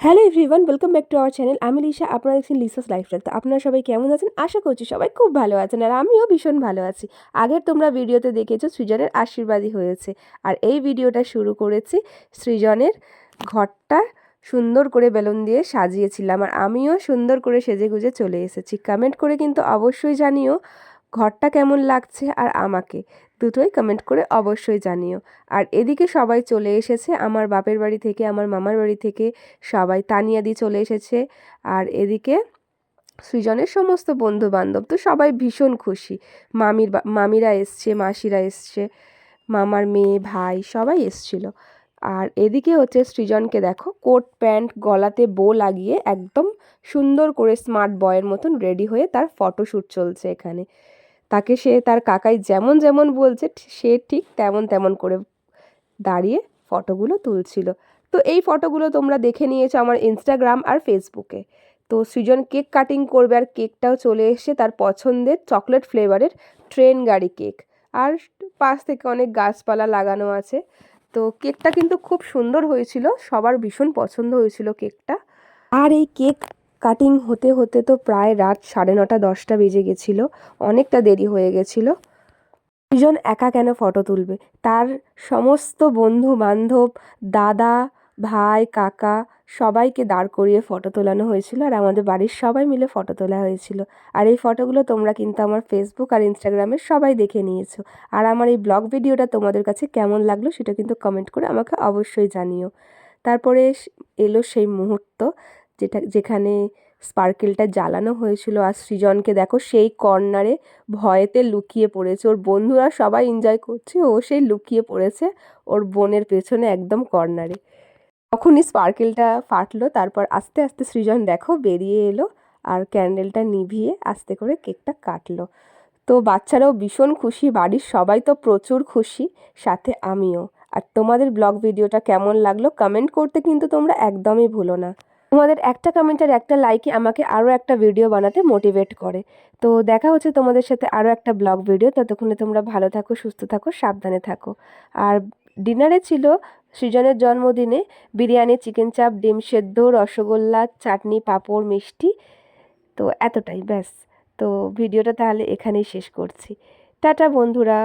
Hello everyone welcome back to our channel আমি Lisa আপনারা দেখছেন লিসাস লাইফস্টাইল তো আপনারা সবাই কেমন আছেন? আশা করছি সবাই খুব ভালো আছেন আর আমিও ভীষণ ভালো আছি। আগের তোমরা ভিডিওতে দেখেছ সৃজনের আশীর্বাদী হয়েছে। আর এই ভিডিওটা শুরু করেছি সৃজনের ঘরটা সুন্দর করে বেলুন দিয়ে সাজিয়েছিলাম আর আমিও সুন্দর করে সেজে গুজে চলে এসেছি। কমেন্ট করে কিন্তু অবশ্যই জানিও ঘরটা কেমন লাগছে আর আমাকে। দুটোই কমেন্ট করে অবশ্যই জানিও। আর এদিকে সবাই চলে এসেছে, আমার বাপের বাড়ি থেকে, আমার মামার বাড়ি থেকে সবাই। তানিয়াদি চলে এসেছে, আর এদিকে সৃজনের সমস্ত বন্ধু বান্ধব তো সবাই ভীষণ খুশি। মামির মামিরা এসছে, মাসিরা এসছে, মামার মেয়ে, ভাই সবাই এসছিল। আর এদিকে হচ্ছে সৃজনকে দেখো, কোট, প্যান্ট, গলাতে বো লাগিয়ে একদম সুন্দর করে স্মার্ট বয়ের মতন রেডি হয়ে তার ফটোশ্যুট চলছে এখানে। তাকে সে তার কাকাই যেমন যেমন বলছে সে ঠিক তেমন তেমন করে দাঁড়িয়ে ফটোগুলো তুলছিল। তো এই ফটোগুলো তোমরা দেখে নিয়েছো আমার ইনস্টাগ্রাম আর ফেসবুকে তো সৃজন কেক কাটিং করবে আর কেকটাও চলে এসেছে তার পছন্দের চকলেট ফ্লেভারের ট্রেন গাড়ি কেক। আর পাশ থেকে অনেক গাছপালা লাগানো আছে। তো কেকটা কিন্তু খুব সুন্দর হয়েছিল, সবার ভীষণ পছন্দ হয়েছিল কেকটা। আর এই কেক কাটিং হতে হতে তো প্রায় রাত সাড়ে নটা, দশটা বেজে গেছিল। অনেকটা দেরি হয়ে গেছিল। দুজন একা কেন ফটো তুলবে? তার সমস্ত বন্ধু বান্ধব দাদা, ভাই, কাকা সবাইকে দাঁড় করিয়ে ফটো তোলানো হয়েছিল আর আমাদের বাড়ির সবাই মিলে ফটো তোলা হয়েছিল। আর এই ফটোগুলো তোমরা কিন্তু আমার ফেসবুক আর ইনস্টাগ্রামে সবাই দেখে নিয়েছো। আর আমার এই ব্লগ ভিডিওটা তোমাদের কাছে কেমন লাগল সেটা কিন্তু কমেন্ট করে আমাকে অবশ্যই জানিও। তারপরে এলো সেই মুহূর্ত। যেটা, যেখানে স্পার্কেলটা জ্বালানো হয়েছিল আর সৃজনকে দেখো সেই কর্নারে ভয়েতে লুকিয়ে পড়েছে। ওর বন্ধুরা সবাই এনজয় করছে, ও সেই লুকিয়ে পড়েছে ওর বোনের পেছনে একদম কর্নারে। তখনই স্পার্কেলটা ফাটলো, তারপর আস্তে আস্তে সৃজন দেখো বেরিয়ে এলো আর ক্যান্ডেলটা নিভিয়ে আস্তে করে কেকটা কাটলো। তো বাচ্চারাও ভীষণ খুশি, বাড়ির সবাই তো প্রচুর খুশি, সাথে আমিও। আর তোমাদের ব্লগ ভিডিওটা কেমন লাগল কমেন্ট করতে কিন্তু তোমরা একদমই ভুলো না। তোমাদের একটা কমেন্ট আর একটা লাইকই আমাকে আরও একটা ভিডিও বানাতে মোটিভেট করে। তো দেখা হচ্ছে তোমাদের সাথে আরও একটা ব্লগ ভিডিও ততক্ষণে তোমরা ভালো থাকো, সুস্থ থাকো, সাবধানে থাকো। আর ডিনারে ছিল সৃজনের জন্মদিনে বিরিয়ানি চিকেন চাপ ডিম সেদ্ধ, রসগোল্লা, চাটনি, পাঁপড়, মিষ্টি। তো এতটাই, ব্যাস। তো ভিডিওটা তাহলে এখানেই শেষ করছি। টাটা বন্ধুরা।